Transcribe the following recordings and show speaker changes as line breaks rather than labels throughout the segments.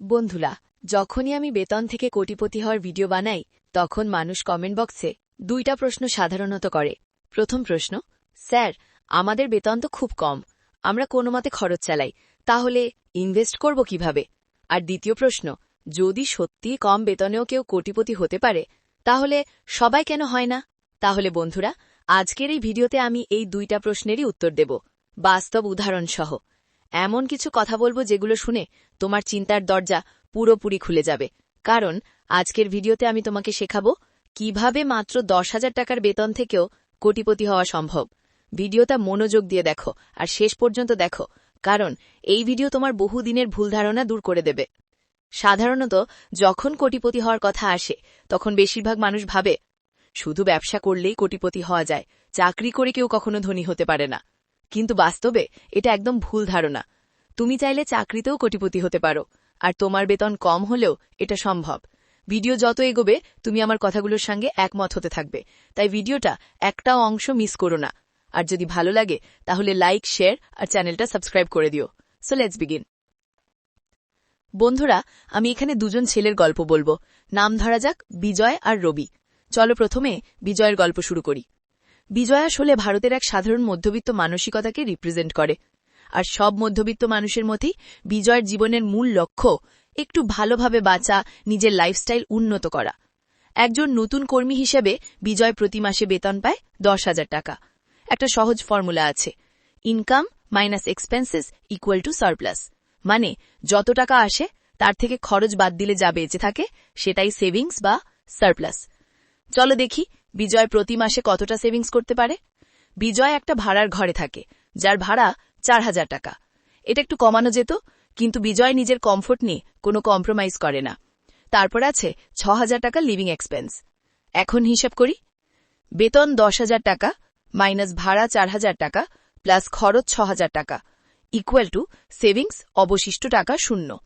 বন্ধুরা যখনই আমি বেতন থেকে কোটিপতি হওয়ার ভিডিও বানাই, তখন মানুষ কমেন্ট বক্সে দুইটা প্রশ্ন সাধারণত করে। প্রথম প্রশ্ন, স্যার, আমাদের বেতন তো খুব কম, আমরা কোনো মতে খরচ চালাই, তাহলে ইনভেস্ট করব কীভাবে? আর দ্বিতীয় প্রশ্ন, যদি সত্যি কম বেতনেও কেউ কোটিপতি হতে পারে, তাহলে সবাই কেন হয় না? তাহলে বন্ধুরা, আজকের এই ভিডিওতে আমি এই দুইটা প্রশ্নেরই উত্তর দেব। বাস্তব উদাহরণ সহ এমন কিছু কথা বলব যেগুলো শুনে তোমার চিন্তার দরজা পুরোপুরি খুলে যাবে। কারণ, আজকের ভিডিওতে আমি তোমাকে শেখাবো কীভাবে মাত্র দশ হাজার টাকার বেতন থেকেও কোটিপতি হওয়া সম্ভব। ভিডিওটা মনোযোগ দিয়ে দেখো আর শেষ পর্যন্ত দেখো, কারণ এই ভিডিও তোমার বহুদিনের ভুল ধারণা দূর করে দেবে। সাধারণত, যখন কোটিপতি হওয়ার কথা আসে, তখন বেশিরভাগ মানুষ ভাবে, শুধু ব্যবসা করলেই কোটিপতি হওয়া যায়, চাকরি করে কেউ কখনো ধনী হতে পারে না। কিন্তু বাস্তবে, এটা একদম ভুল ধারণা। তুমি চাইলে চাকরিতেও কোটিপতি হতে পারো, আর তোমার বেতন কম হলেও এটা সম্ভব। ভিডিও যত এগোবে, তুমি আমার কথাগুলোর সঙ্গে একমত হতে থাকবে। তাই ভিডিওটা একটাও অংশ মিস করো না। আর যদি ভালো লাগে, তাহলে লাইক, শেয়ার আর চ্যানেলটা সাবস্ক্রাইব করে দিও। So let's begin. বন্ধুরা, আমি এখানে দুজন ছেলের গল্প বলব। নাম ধরা যাক বিজয় আর রবি। চলো প্রথমে বিজয়ের গল্প শুরু করি। বিজয় আসলে ভারতের এক সাধারণ মধ্যবিত্ত মানসিকতাকে রিপ্রেজেন্ট করে। আর সব মধ্যবিত্ত মানুষের মধ্যেই বিজয়ের জীবনের মূল লক্ষ্য, একটু ভালোভাবে বাঁচা, নিজের লাইফস্টাইল উন্নত করা। একজন নতুন কর্মী হিসেবে বিজয় প্রতি মাসে বেতন পায় দশ হাজার টাকা। একটা সহজ ফর্মুলা আছে। Income minus expenses equal to surplus মানে যত টাকা আসে, তার থেকে খরচ বাদ দিলে যা বেঁচে থাকে, সেটাই সেভিংস বা সারপ্লাস চলো দেখি বিজয় প্রতি মাসে কতটা সেভিংস করতে পারে। বিজয় একটা ভাড়ার ঘরে থাকে। যার ভাড়া চার হাজার টাকা। এটা একটু কমানো যেত, কিন্তু বিজয় নিজের কমফোর্ট নিয়ে কোনো কম্প্রোমাইজ করে না। তারপর আছে ছ হাজার টাকা লিভিং এক্সপেন্স এখন হিসাব করি, বেতন দশ হাজার টাকা মাইনাস ভাড়া চার হাজার টাকা প্লাস খরচ ছ হাজার টাকা ইকুয়াল টু সেভিংস অবশিষ্ট টাকা শূন্য।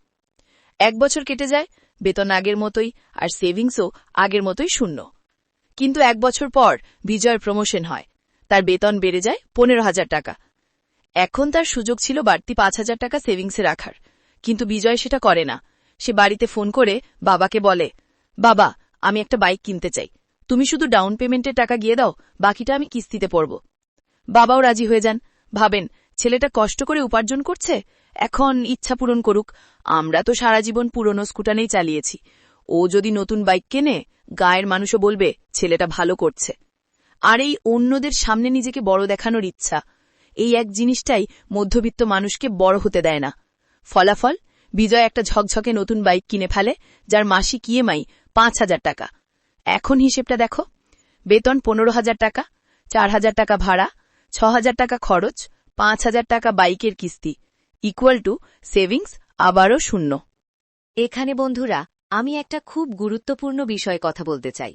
এক বছর কেটে যায়, বেতন আগের মতোই, আর সেভিংসও আগের মতোই শূন্য। কিন্তু এক বছর পর বিজয়ের প্রমোশন হয়। তার বেতন বেড়ে যায় পনেরো হাজার টাকা। এখন তার সুযোগ ছিল বাড়তি পাঁচ হাজার টাকা সেভিংসে রাখার। কিন্তু বিজয় সেটা করে না। সে বাড়িতে ফোন করে বাবাকে বলে, বাবা, আমি একটা বাইক কিনতে চাই। তুমি শুধু ডাউন পেমেন্টের টাকা গিয়ে দাও, বাকিটা আমি কিস্তিতে পড়ব। বাবাও রাজি হয়ে যান। ভাবেন, ছেলেটা কষ্ট করে উপার্জন করছে? এখন ইচ্ছা পূরণ করুক। আমরা তো সারা জীবন পুরনো স্কুটানেই চালিয়েছি। ও যদি নতুন বাইক কেনে, গায়ের মানুষও বলবে, ছেলেটা ভালো করছে। আর এই অন্যদের সামনে নিজেকে বড় দেখানোর ইচ্ছা। এই এক জিনিসটাই মধ্যবিত্ত মানুষকে বড় হতে দেয় না। ফলাফল, বিজয় একটা ঝকঝকে নতুন বাইক কিনে ফেলে, যার মাসিক ইএমআই পাঁচ হাজার টাকা। এখন হিসেবটা দেখো, বেতন পনেরো হাজার টাকা, চার হাজার টাকা ভাড়া, ছ হাজার টাকা খরচ, পাঁচ হাজার টাকা বাইকের কিস্তি ইকুয়াল টু সেভিংস আবারও শূন্য। এখানে বন্ধুরা, আমি একটা খুব গুরুত্বপূর্ণ বিষয়ে কথা বলতে চাই।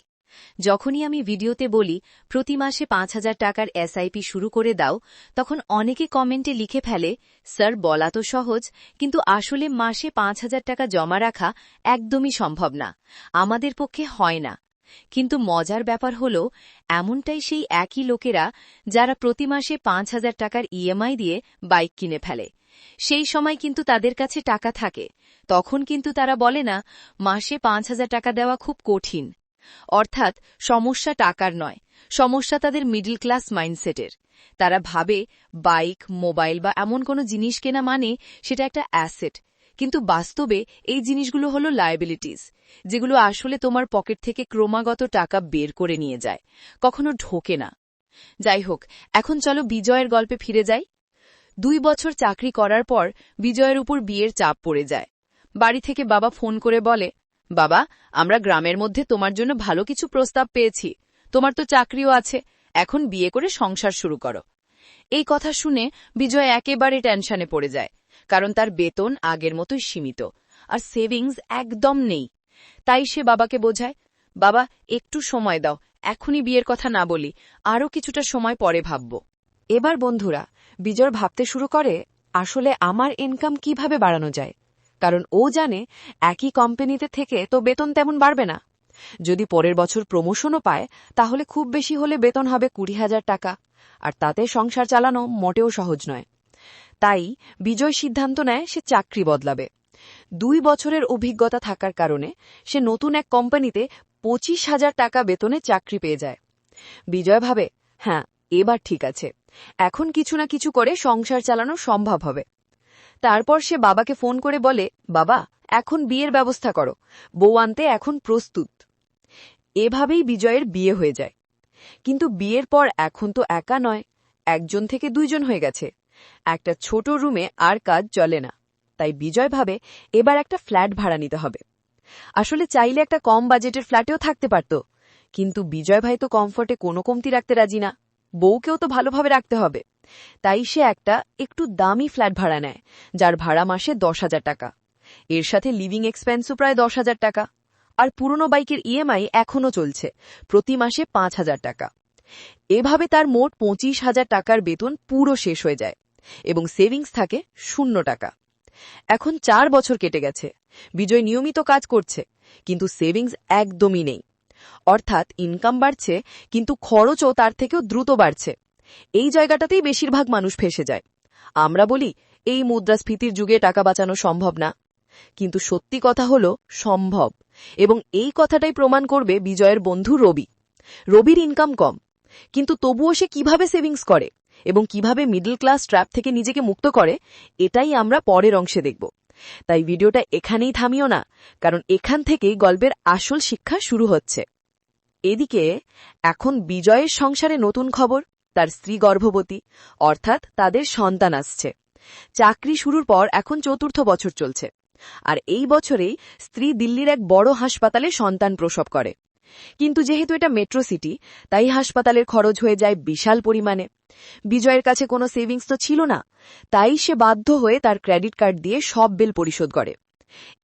যখনই আমি ভিডিওতে বলি, প্রতি মাসে পাঁচ হাজার টাকার এসআইপি শুরু করে দাও, তখন অনেকে কমেন্টে লিখে ফেলে, স্যার, বলা তো সহজ, কিন্তু আসলে মাসে পাঁচ হাজার টাকা জমা রাখা একদমই সম্ভব না। আমাদের পক্ষে হয় না। কিন্তু মজার ব্যাপার হল, এমনটাই সেই একই লোকেরা যারা প্রতি মাসে পাঁচ হাজার টাকার ইএমআই দিয়ে বাইক কিনে ফেলে। সেই সময় কিন্তু তাদের কাছে টাকা থাকে। তখন কিন্তু তারা বলে না, মাসে পাঁচ হাজার টাকা দেওয়া খুব কঠিন। অর্থাৎ সমস্যা টাকার নয়, সমস্যা তাদের মিডল ক্লাস মাইন্ডসেটের তারা ভাবে বাইক মোবাইল বা এমন কোনো জিনিস কেনা মানে সেটা একটা অ্যাসেট কিন্তু বাস্তবে এই জিনিসগুলো হলো লায়াবিলিটিস যেগুলো আসলে তোমার পকেট থেকে ক্রমাগত টাকা বের করে নিয়ে যায়, কখনো ঢোকে না। যাই হোক, এখন চলো বিজয়ের গল্পে ফিরে যাই। দুই বছর চাকরি করার পর বিজয়ের উপর বিয়ের চাপ পড়ে যায়। বাড়ি থেকে বাবা ফোন করে বলে বাবা, আমরা গ্রামের মধ্যে তোমার জন্য ভালো কিছু প্রস্তাব পেয়েছি। তোমার তো চাকরিও আছে। এখন বিয়ে করে সংসার শুরু করো। এই কথা শুনে বিজয় একেবারে টেনশনে পড়ে যায়, কারণ তার বেতন আগের মতোই সীমিত, আর সেভিংস একদম নেই। তাই সে বাবাকে বোঝায়, বাবা, একটু সময় দাও, এখনই বিয়ের কথা না বলি, আরও কিছুটা সময় পরে ভাবব।
এবার বন্ধুরা, বিজয় ভাবতে শুরু করে, আসলে আমার ইনকাম কীভাবে বাড়ানো যায়? কারণ ও জানে একই কোম্পানিতে থেকে তো বেতন তেমন বাড়বে না। যদি পরের বছর প্রমোশনও পায়, তাহলে খুব বেশি হলে বেতন হবে কুড়ি হাজার টাকা। আর তাতে সংসার চালানো মোটেও সহজ নয়। তাই বিজয় সিদ্ধান্ত নেয় সে চাকরি বদলাবে। দুই বছরের অভিজ্ঞতা থাকার কারণে সে নতুন এক কোম্পানিতে পঁচিশ হাজার টাকা বেতনে চাকরি পেয়ে যায়। বিজয় ভাবে হ্যাঁ এবার ঠিক আছে। এখন কিছু না কিছু করে সংসার চালানো সম্ভব হবে। তারপর সে বাবাকে ফোন করে বলে, বাবা, এখন বিয়ের ব্যবস্থা করো। বউ আনতে এখন প্রস্তুত। এভাবেই বিজয়ের বিয়ে হয়ে যায়। কিন্তু বিয়ের পর এখন তো একা নয়, একজন থেকে দুইজন হয়ে গেছে। একটা ছোট রুমে আর কাজ চলে না। তাই বিজয় ভাবে, এবার একটা ফ্ল্যাট ভাড়া নিতে হবে। আসলে চাইলে একটা কম বাজেটের ফ্ল্যাটেও থাকতে পারত, কিন্তু বিজয় ভাই তো কমফর্টে কোনো কমতি রাখতে রাজি না। বউকেও তো ভালোভাবে রাখতে হবে। তাই সে একটা একটু দামি ফ্ল্যাট ভাড়া নেয়, যার ভাড়া মাসে দশ হাজার টাকা। এর সাথে লিভিং এক্সপেন্সও প্রায় দশ হাজার টাকা। আর পুরনো বাইকের ইএমআই এখনও চলছে, প্রতি মাসে পাঁচ হাজার টাকা। এভাবে তার মোট পঁচিশ হাজার টাকার বেতন পুরো শেষ হয়ে যায় এবং সেভিংস থাকে শূন্য টাকা। এখন চার বছর কেটে গেছে, বিজয় নিয়মিত কাজ করছে, কিন্তু সেভিংস একদমই নেই। অর্থাৎ ইনকাম বাড়ছে, কিন্তু খরচও তার থেকেও দ্রুত বাড়ছে। এই জায়গাটাতেই বেশিরভাগ মানুষ ফেসে যায়। আমরা বলি, এই মুদ্রাস্ফীতির যুগে টাকা বাঁচানো সম্ভব না। কিন্তু সত্যি কথা হলো, সম্ভব। এবং এই কথাটাই প্রমাণ করবে বিজয়ের বন্ধু রবি। রবির ইনকাম কম। কিন্তু তবুও সে কীভাবে সেভিংস করে এবং কীভাবে মিডল ক্লাস ট্র্যাপ থেকে নিজেকে মুক্ত করে, এটাই আমরা পরের অংশে দেখব। তাই ভিডিওটা এখানেই থামিও না, কারণ এখান থেকেই গল্পের আসল শিক্ষা শুরু হচ্ছে। এদিকে, এখন বিজয়ের সংসারে নতুন খবর, তার স্ত্রী গর্ভবতী, অর্থাৎ তাদের সন্তান আসছে। চাকরি শুরুর পর এখন চতুর্থ বছর চলছে। আর এই বছরেই স্ত্রী দিল্লির এক বড় হাসপাতালে সন্তান প্রসব করে। কিন্তু যেহেতু এটা মেট্রো সিটি, তাই হাসপাতালের খরচ হয়ে যায় বিশাল পরিমাণে। বিজয়ের কাছে কোনো সেভিংস তো ছিল না, তাই সে বাধ্য হয়ে তার ক্রেডিট কার্ড দিয়ে সব বিল পরিশোধ করে।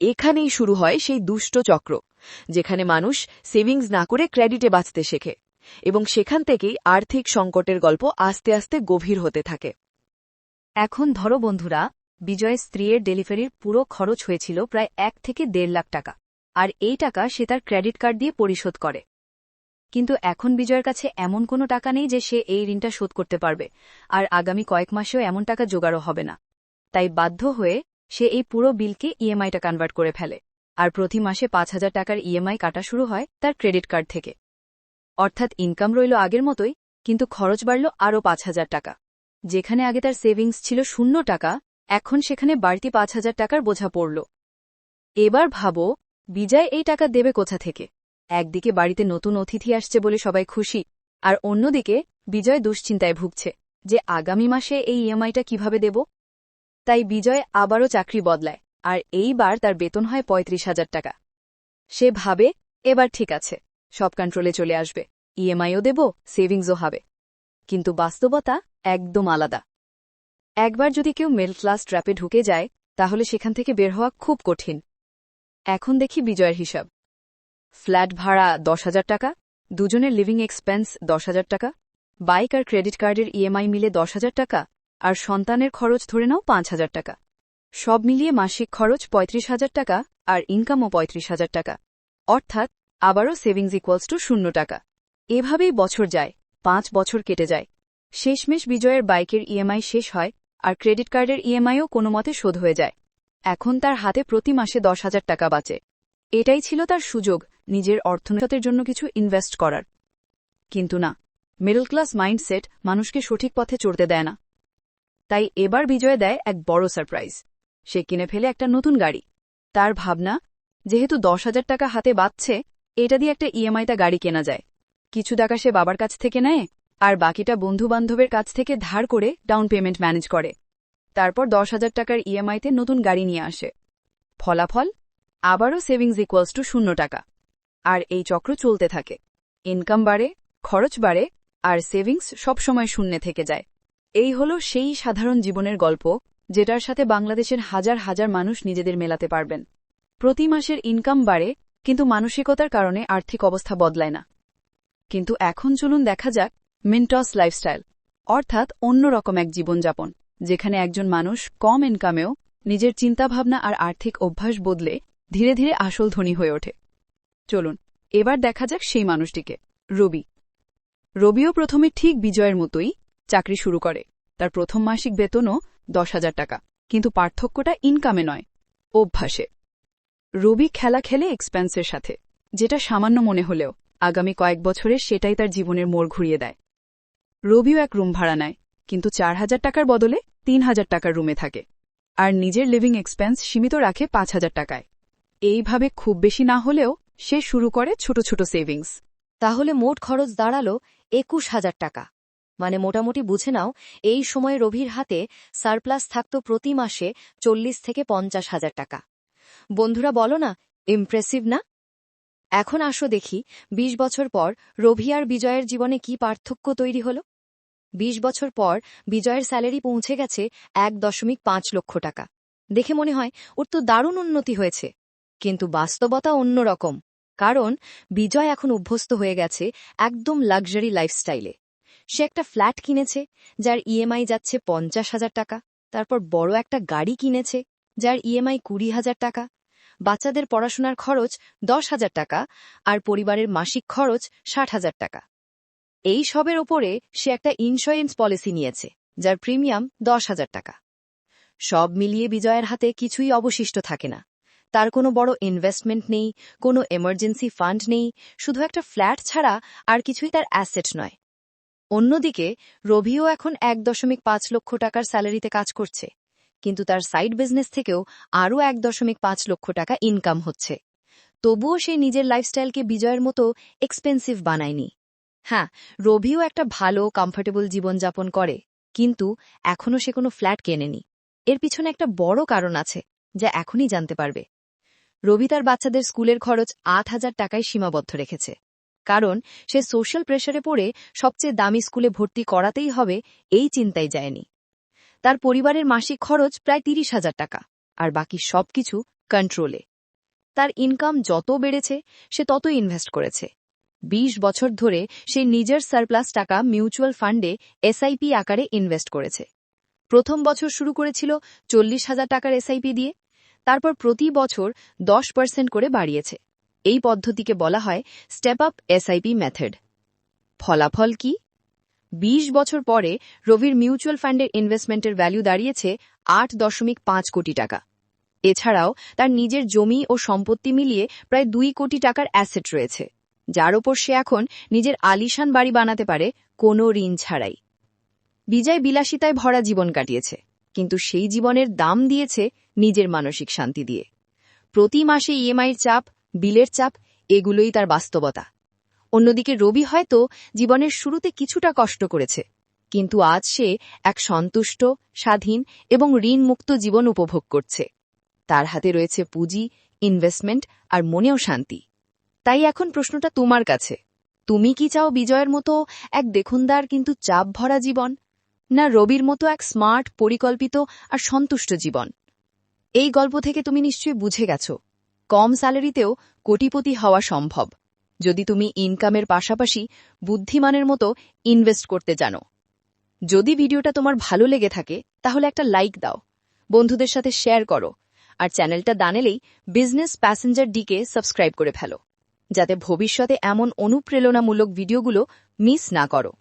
এখানেই শুরু হয় সেই দুষ্ট চক্র। যেখানে মানুষ সেভিংস না করে ক্রেডিটে বাঁচতে শেখে, এবং সেখান থেকেই আর্থিক সংকটের গল্প আস্তে আস্তে গভীর হতে থাকে।
এখন ধরো বন্ধুরা, বিজয়ের স্ত্রীর ডেলিভারির পুরো খরচ হয়েছিল প্রায় এক থেকে দেড় লাখ টাকা, আর এই টাকা সে তার ক্রেডিট কার্ড দিয়ে পরিশোধ করে। কিন্তু এখন বিজয়ের কাছে এমন কোনো টাকা নেই যে সে এই ঋণটা শোধ করতে পারবে, আর আগামী কয়েক মাসেও এমন টাকা জোগাড়ও হবে না। তাই বাধ্য হয়ে সে এই পুরো বিলকে ইএমআইটা কনভার্ট করে ফেলে। আর প্রতি মাসে পাঁচ হাজার টাকার ইএমআই কাটা শুরু হয় তার ক্রেডিট কার্ড থেকে। অর্থাৎ ইনকাম রইল আগের মতোই, কিন্তু খরচ বাড়ল আরও পাঁচ হাজার টাকা। যেখানে আগে তার সেভিংস ছিল শূন্য টাকা, এখন সেখানে বাড়তি পাঁচ হাজার টাকার বোঝা পড়ল। এবার ভাবো, বিজয় এই টাকা দেবে কোথা থেকে? একদিকে বাড়িতে নতুন অতিথি আসছে বলে সবাই খুশি, আর অন্যদিকে বিজয় দুশ্চিন্তায় ভুগছে, যে আগামী মাসে এই ইএমআইটা কীভাবে দেব? তাই বিজয় আবারও চাকরি বদলায়। আর এইবার তার বেতন হয় পঁয়ত্রিশ হাজার টাকা। সে ভাবে, এবার ঠিক আছে, সব কন্ট্রোলে চলে আসবে। ইএমআইও দেব সেভিংসও হবে। কিন্তু বাস্তবতা একদম আলাদা। একবার যদি কেউ মিডল ক্লাস ট্র্যাপে ঢুকে যায়, তাহলে সেখান থেকে বের হওয়া খুব কঠিন। এখন দেখি বিজয়ের হিসাব। ফ্ল্যাট ভাড়া দশ হাজার টাকা, দুজনের লিভিং এক্সপেন্স দশ হাজার টাকা বাইক আর ক্রেডিট কার্ডের ইএমআই মিলে দশ হাজার টাকা, আর সন্তানের খরচ ধরে নাও পাঁচ হাজার টাকা। সব মিলিয়ে মাসিক খরচ পঁয়ত্রিশ হাজার টাকা আর ইনকামও পঁয়ত্রিশ হাজার টাকা। অর্থাৎ আবারও সেভিংস ইকুয়ালস টু শূন্য টাকা। এভাবেই বছর যায়, পাঁচ বছর কেটে যায়। শেষমেশ বিজয়ের বাইকের ইএমআই শেষ হয় আর ক্রেডিট কার্ডের ইএমআইও কোনো মতে শোধ হয়ে যায়। এখন তার হাতে প্রতি মাসে দশ হাজার টাকা বাঁচে। এটাই ছিল তার সুযোগ নিজের অর্থনীতির জন্য কিছু ইনভেস্ট করার। কিন্তু না মিডল ক্লাস মাইন্ডসেট মানুষকে সঠিক পথে চড়তে দেয় না। তাই এবার বিজয় দেয় এক বড় সারপ্রাইজ সে কিনে ফেলে একটা নতুন গাড়ি। তার ভাবনা, যেহেতু দশ হাজার টাকা হাতে বাঁচছে, এটা দিয়ে একটা ইএমআইটা গাড়ি কেনা যায়। কিছু টাকা সে বাবার কাছ থেকে নেয়, আর বাকিটা বন্ধুবান্ধবের কাছ থেকে ধার করে ডাউন পেমেন্ট ম্যানেজ করে। তারপর দশ হাজার টাকার ইএমআইতে নতুন গাড়ি নিয়ে আসে। ফলাফল, আবারও সেভিংস ইকুয়ালস টু শূন্য টাকা। আর এই চক্র চলতে থাকে। ইনকাম বাড়ে, খরচ বাড়ে, আর সেভিংস সবসময় শূন্যে থেকে যায়। এই হল সেই সাধারণ জীবনের গল্প। যেটার সাথে বাংলাদেশের হাজার হাজার মানুষ নিজেদের মেলাতে পারবেন। প্রতি মাসের ইনকাম বাড়ে, কিন্তু মানসিকতার কারণে আর্থিক অবস্থা বদলায় না। কিন্তু এখন চলুন দেখা যাক মিন্টস লাইফস্টাইল অর্থাৎ অন্যরকম এক জীবনযাপন, যেখানে একজন মানুষ কম ইনকামেও নিজের চিন্তাভাবনা আর আর্থিক অভ্যাস বদলে ধীরে ধীরে আসল ধনী হয়ে ওঠে। চলুন, এবার দেখা যাক সেই মানুষটিকে, রবি। রবিও প্রথমে ঠিক বিজয়ের মতোই চাকরি শুরু করে। তার প্রথম মাসিক বেতনও দশ হাজার টাকা। কিন্তু পার্থক্যটা ইনকামে নয়,
অভ্যাসে। রবি খেলা খেলে এক্সপেন্সের সাথে, যেটা সামান্য মনে হলেও আগামী কয়েক বছরে সেটাই তার জীবনের মোড় ঘুরিয়ে দেয়। রবিও এক রুম ভাড়া নেয়, কিন্তু চার হাজার টাকার বদলে তিন হাজার টাকার রুমে থাকে, আর নিজের লিভিং এক্সপেন্স সীমিত রাখে পাঁচ হাজার টাকায়। এইভাবে খুব বেশি না হলেও সে শুরু করে ছোট ছোট সেভিংস
তাহলে মোট খরচ দাঁড়াল একুশ হাজার টাকা। মানে মোটামুটি বুঝে নাও, এই সময় রবির হাতে সারপ্লাস থাকত প্রতি মাসে চল্লিশ থেকে পঞ্চাশ হাজার টাকা। বন্ধুরা বলো না ইমপ্রেসিভ না? এখন আসো দেখি ২০ বছর পর রবি আর বিজয়ের জীবনে কি পার্থক্য তৈরি হল? ২০ বছর পর বিজয়ের স্যালারি পৌঁছে গেছে এক দশমিক পাঁচ লক্ষ টাকা। দেখে মনে হয়, ওর তো দারুণ উন্নতি হয়েছে। কিন্তু বাস্তবতা অন্যরকম, কারণ বিজয় এখন অভ্যস্ত হয়ে গেছে একদম লাক্সারি লাইফস্টাইলে। সে একটা ফ্ল্যাট কিনেছে, যার ইএমআই যাচ্ছে পঞ্চাশ হাজার টাকা। তারপর বড় একটা গাড়ি কিনেছে, যার ইএমআই কুড়ি হাজার টাকা। বাচ্চাদের পড়াশোনার খরচ দশ হাজার টাকা আর পরিবারের মাসিক খরচ ষাট হাজার টাকা। এই সবের ওপরে সে একটা ইন্স্যুরেন্স পলিসি নিয়েছে, যার প্রিমিয়াম দশ হাজার টাকা। সব মিলিয়ে বিজয়ের হাতে কিছুই অবশিষ্ট থাকে না। তার কোনো বড় ইনভেস্টমেন্ট নেই, কোনো এমার্জেন্সি ফান্ড নেই, শুধু একটা ফ্ল্যাট ছাড়া আর কিছুই তার অ্যাসেট নয়। অন্যদিকে, রবিও এখন এক দশমিক পাঁচ লক্ষ টাকার স্যালারিতে কাজ করছে, কিন্তু তার সাইড বিজনেস থেকেও আরও এক দশমিক পাঁচ লক্ষ টাকা ইনকাম হচ্ছে। তবুও সে নিজের লাইফস্টাইলকে বিজয়ের মতো এক্সপেন্সিভ বানায়নি। হ্যাঁ রবিও একটা ভালো কমফোর্টেবল জীবনযাপন করে, কিন্তু এখনও সে কোনো ফ্ল্যাট কেনেনি। এর পিছনে একটা বড় কারণ আছে, যা এখনই জানতে পারবে। রবি তার বাচ্চাদের স্কুলের খরচ আট হাজার টাকায় সীমাবদ্ধ রেখেছে। কারণ সে সোশ্যাল প্রেশারে পড়ে সবচেয়ে দামি স্কুলে ভর্তি করাতেই হবে এই চিন্তাই যায়নি। তার পরিবারের মাসিক খরচ প্রায় তিরিশ হাজার টাকা, আর বাকি সবকিছু কন্ট্রোলে তার ইনকাম যত বেড়েছে, সে তত ইনভেস্ট করেছে। ২০ বছর ধরে সে নিজের সারপ্লাস টাকা মিউচুয়াল ফান্ডে এসআইপি আকারে ইনভেস্ট করেছে। প্রথম বছর শুরু করেছিল চল্লিশ হাজার টাকার এসআইপি দিয়ে, তারপর প্রতি বছর দশ পার্সেন্ট করে বাড়িয়েছে। এই পদ্ধতিকে বলা হয় স্টেপ আপ এসআইপি মেথড। ফলাফল কি? ২০ বছর পরে রবির মিউচুয়াল ফান্ডের ইনভেস্টমেন্টের ভ্যালু দাঁড়িয়েছে আট দশমিক পাঁচ কোটি টাকা। এছাড়াও তার নিজের জমি ও সম্পত্তি মিলিয়ে প্রায় দুই কোটি টাকার অ্যাসেট রয়েছে, যার ওপর সে এখন নিজের আলিশান বাড়ি বানাতে পারে কোনো ঋণ ছাড়াই। বিজয় বিলাসিতায় ভরা জীবন কাটিয়েছে, কিন্তু সেই জীবনের দাম দিয়েছে নিজের মানসিক শান্তি দিয়ে। প্রতি মাসে ইএমআইয়ের চাপ বিলের চাপ, এগুলোই তার বাস্তবতা। অন্যদিকে রবি হয়তো জীবনের শুরুতে কিছুটা কষ্ট করেছে, কিন্তু আজ সে এক সন্তুষ্ট, স্বাধীন এবং ঋণমুক্ত জীবন উপভোগ করছে। তার হাতে রয়েছে পুঁজি ইনভেস্টমেন্ট আর মনেও শান্তি। তাই এখন প্রশ্নটা তোমার কাছে। তুমি কি চাও বিজয়ের মতো এক দেখুনদার কিন্তু চাপ ভরা জীবন, না রবির মতো এক স্মার্ট, পরিকল্পিত আর সন্তুষ্ট জীবন? এই গল্প থেকে তুমি নিশ্চয়ই বুঝে গেছো। কম স্যালারিতেও কোটিপতি হওয়া সম্ভব। যদি তুমি ইনকামের পাশাপাশি বুদ্ধিমানের মতো ইনভেস্ট করতে জানো। যদি ভিডিওটা তোমার ভালো লেগে থাকে, তাহলে একটা লাইক দাও, বন্ধুদের সাথে শেয়ার করো, আর চ্যানেলটা দানেলেই বিজনেস প্যাসেঞ্জার ডিকে সাবস্ক্রাইব করে ফেলো, যাতে ভবিষ্যতে এমন অনুপ্রেরণামূলক ভিডিওগুলো মিস না করো।